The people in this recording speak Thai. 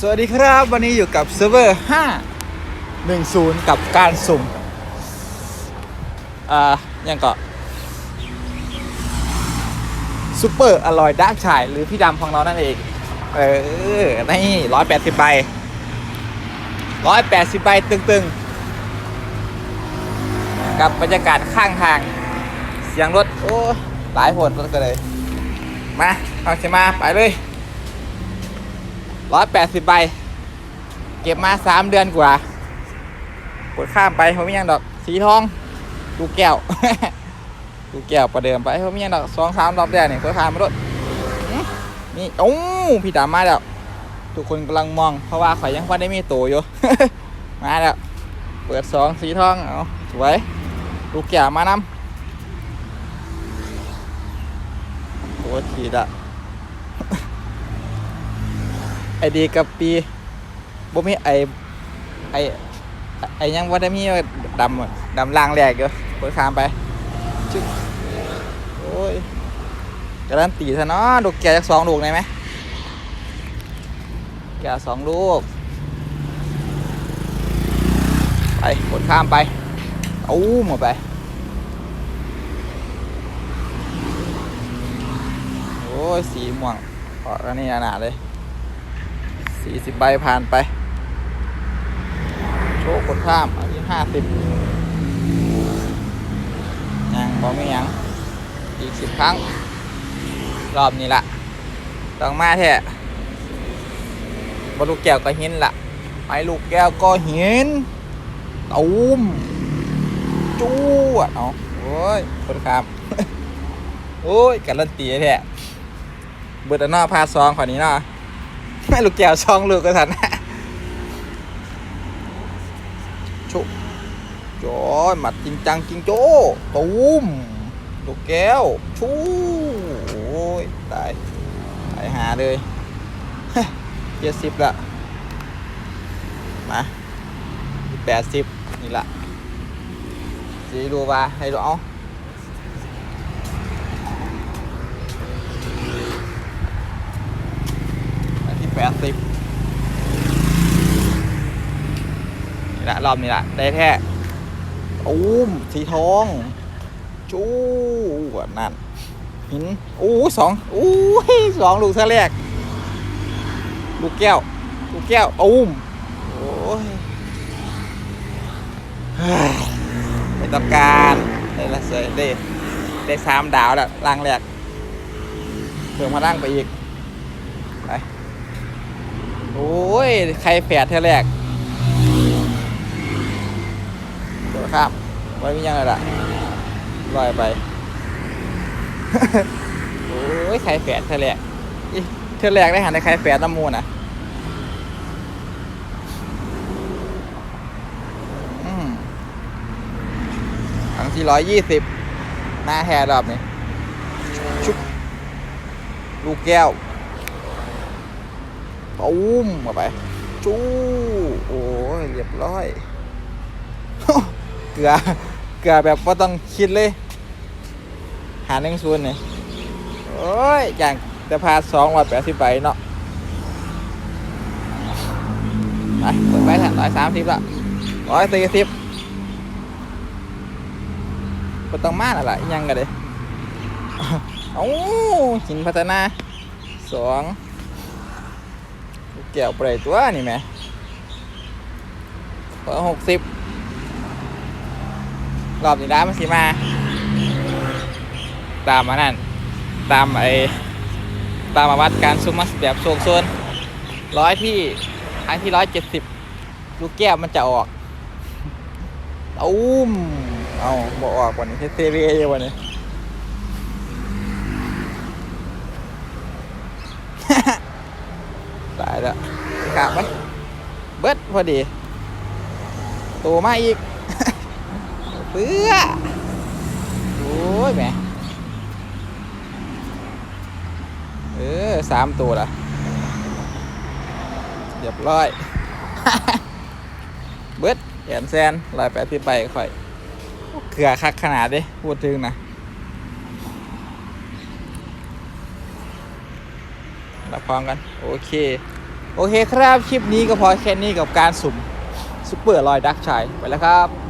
สวัสดีครับ วันนี้อยู่กับเซิร์ฟเวอร์ 510 กับการสุ่มอ่ายังก็ซูเปอร์อร่อยดักชาย หรือพี่ดำของเรานั่นเอง เออ นี่ร้อยแปดสิบใบร้อยแปดสิบใบตึงๆ กับบรรยากาศข้างทาง เสียงรถ โอ้ หลายผลรถก็เลย มา เอาเสมา ไปเลย ร้อยแปดสิบใบ เก็บมาสามเดือนกว่ากดข้ามไปเขาไม่ยังดอก สีทองลูกแก้วลูกแก้วประเดิมไปเขาไม่ยังดอกสองสามรอบแรกเนี่ยกดข้ามมารถนี่โอ้พี่ดามาแล้วทุกคนกำลังมอง เพราะว่าข่อยยังพอได้มีตัวอยู่ มาแล้ว เปิดสองสีทองเอาสวยลูกแก้วมานำตัวขีดอะ ไอดีกับปีบ่มีไอไอไอยังว่าได้มีดำดำลางแหลกอยู่ปิดข้ามไปชึบโอ้ยการันตีซะเนาะลูกแก่จากสองลูกได้ไหมแก่สองลูก ไปกดข้ามไปเอาหมดไปโอ้ยสีม่วงออกแล้วนี่หนาๆเลย สี่สิบใบผ่านไป โชว์กดข้ามอันนี้ห้าสิบยังบอกไม่ยัง อีกสิบครั้ง รอบนี้ละต้องมาแท้บอลลูกแก้วก็หินละไปลูกแก้วก็หินตูมจู้อะเอาะโอ้ยกดข้ามโอ้ยการันตีแท้เบิดอันนอพาซองขอนี้เนาะ ไม่ลูกแก้วช่องลูกก็ทันชุจอยหมัดจริงจังจริงโจ้ตูมลูกแก้วชูโอ้ยตายตายหาเลยเจ็ดสิบละมาแปดสิบนี่ละสีดูว่าให้ดูเอาอันที่ แปดสิบนี่ละรอบนี้ละได้แท้อุ้มสีทอง จู้นั่นหินอู้สองอู้ยสองลูกเท่าแรก ลูกแก้ว ลูกแก้วอุ้มโอ้ยเฮ้ยไม่ต้องการได้ละเสยได้ได้สามดาวแล้วล่างแรกเพิ่มพลังไปอีก โอ้ย ใครแฝดเท่าแรกเดี๋ยวข้ามไว้มียังไงล่ะลอยไป โอ้ย ใครแฝดเท่าแรกเท่าแรกได้หันในใครแฝดน้ำมูลอะอังที่ร้อยยี่สิบหน้าแฮรอบนี้ชุบลูกแก้ว ตูมเข้าไปจู้โอ้ยเรียบร้อย เกลือเกลือแบบว่าต้องคิดเลย หาหนึ่งศูนย์เนี่ยโอ้ย อย่างจะพาสองร้อยแปดสิบใบเนาะไปเปิดไปแทนร้อยสามสิบละร้อยสี่สิบก็ต้องมาอะไรยังกันเลยเอ้หินพัฒนาสอง แก้วไปเลยตัวนี่แหม่ร้อหกสิบรอบนี้ได้มันสิมา ตามมานั่น ตามไอ้ตามมาวัดการซุมมัสแบบโซนโซนร้อยที่อันที่ร้อยเจ็ดสิบลูกแก้วมันจะออกตุ้มเอาบอกออกวันนี้เทเรอยู่วันนี้ ตาย แล้วกลับไหมเบิดพอดีตัวมาอีกเปื้อโอ้ยแหมเออสามตัวละเรียบร้อย เบิดแขนแซนลอยแปดที่ไปค่อยเกลือคักขนาดดิพูดถึงนะรับพร้อมกัน โอเค โอเคครับ คลิปนี้ก็พอแค่นี้กับการสุ่มซุปเปอร์ลอยดักชัยไปแล้วครับ